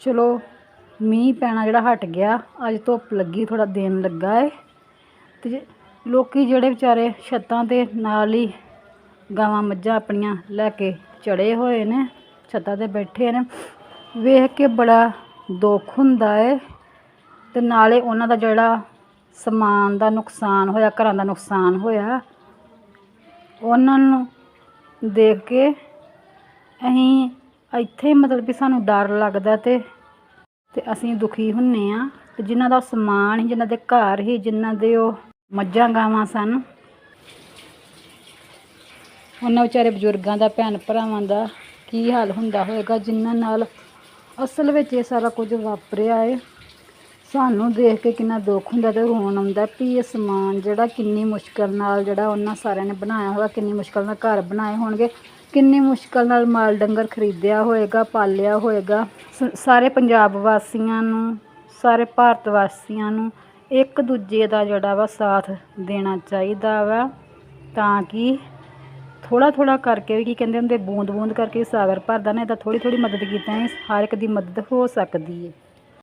ਚਲੋ, ਮੀਂਹ ਪੈਣਾ ਜਿਹੜਾ ਹਟ ਗਿਆ, ਅੱਜ ਧੁੱਪ ਲੱਗੀ ਥੋੜਾ ਦਿਨ ਲੱਗਾ ਏ। ਤੇ ਜੇ- ਲੋਕੀ ਜਿਹੜੇ ਵਿਚਾਰੇ ਛੱਤਾਂ ਤੇ ਨਾਲ ਹੀ ਗਾਵਾਂ ਮੱਝਾਂ ਆਪਣੀਆਂ ਲੈ ਕੇ ਚੜੇ ਹੋਏ ਨੇ, ਛੱਤਾਂ ਤੇ ਬੈਠੇ ਨੇ, ਵੇਖ ਕੇ ਬੜਾ ਦੁੱਖ ਹੁੰਦਾ ਏ। ਤੇ ਨਾਲੇ ਉਹਨਾਂ ਦਾ ਜਿਹੜਾ ਸਮਾਨ ਦਾ ਨੁਕਸਾਨ ਹੋਇਆ, ਘਰਾਂ ਦਾ ਨੁਕਸਾਨ ਹੋਇਆ, ਉਹਨਾਂ ਨੂੰ ਦੇਖ ਕੇ ਅਸੀਂ ਇੱਥੇ ਮਤਲਬ ਕਿ ਸਾਨੂੰ ਡਰ ਲੱਗਦਾ ਤੇ ਤੇ ਅਸੀਂ ਦੁਖੀ ਹੁੰਨੇ ਆ। ਤੇ ਜਿਨ੍ਹਾਂ ਦਾ ਸਮਾਨ ਹੀ, ਜਿਨ੍ਹਾਂ ਦੇ ਘਰ ਹੀ, ਜਿਨ੍ਹਾਂ ਦੇ ਉਹ ਮੱਝਾਂ ਗਾਵਾਂ ਸਨ, ਉਹਨਾਂ ਵਿਚਾਰੇ ਬਜ਼ੁਰਗਾਂ ਦਾ, ਭੈਣ ਭਰਾਵਾਂ ਦਾ ਕੀ ਹਾਲ ਹੁੰਦਾ ਹੋਵੇਗਾ ਜਿਨ੍ਹਾਂ ਨਾਲ ਅਸਲ ਵਿੱਚ ਇਹ ਸਾਰਾ ਕੁਝ ਵਾਪਰਿਆ ਏ। ਸਾਨੂੰ ਦੇਖ ਕੇ ਕਿੰਨਾ ਦੁੱਖ ਹੁੰਦਾ ਤੇ ਰੋਣ ਆਉਂਦਾ ਵੀ ਇਹ ਸਮਾਨ ਜਿਹੜਾ ਕਿੰਨੀ ਮੁਸ਼ਕਲ ਨਾਲ ਜਿਹੜਾ ਉਹਨਾਂ ਸਾਰਿਆਂ ਨੇ ਬਣਾਇਆ ਹੋਇਆ, ਕਿੰਨੀ ਮੁਸ਼ਕਲ ਨਾਲ ਘਰ ਬਣਾਏ ਹੋਣਗੇ। ਕਿੰਨੀ ਮੁਸ਼ਕਲ ਨਾਲ ਮਾਲ ਡੰਗਰ ਖਰੀਦਿਆ ਹੋਏਗਾ, ਪਾਲਿਆ ਹੋਏਗਾ। ਸ- ਸਾਰੇ ਪੰਜਾਬ ਵਾਸੀਆਂ ਨੂੰ, ਸਾਰੇ ਭਾਰਤ ਵਾਸੀਆਂ ਨੂੰ ਇੱਕ ਦੂਜੇ ਦਾ ਜਿਹੜਾ ਵਾ ਸਾਥ ਦੇਣਾ ਚਾਹੀਦਾ ਵਾ, ਤਾਂ ਕਿ ਥੋੜ੍ਹਾ ਥੋੜ੍ਹਾ ਕਰਕੇ ਵੀ ਕੀ ਕਹਿੰਦੇ ਹੁੰਦੇ ਬੂੰਦ ਬੂੰਦ ਕਰਕੇ ਸਾਗਰ ਭਰਦਾ ਨਾ ਇਹਦਾ ਥੋੜ੍ਹੀ ਥੋੜ੍ਹੀ ਮਦਦ ਕੀਤਾ ਹਰ ਇੱਕ ਦੀ ਮਦਦ ਹੋ ਸਕਦੀ ਹੈ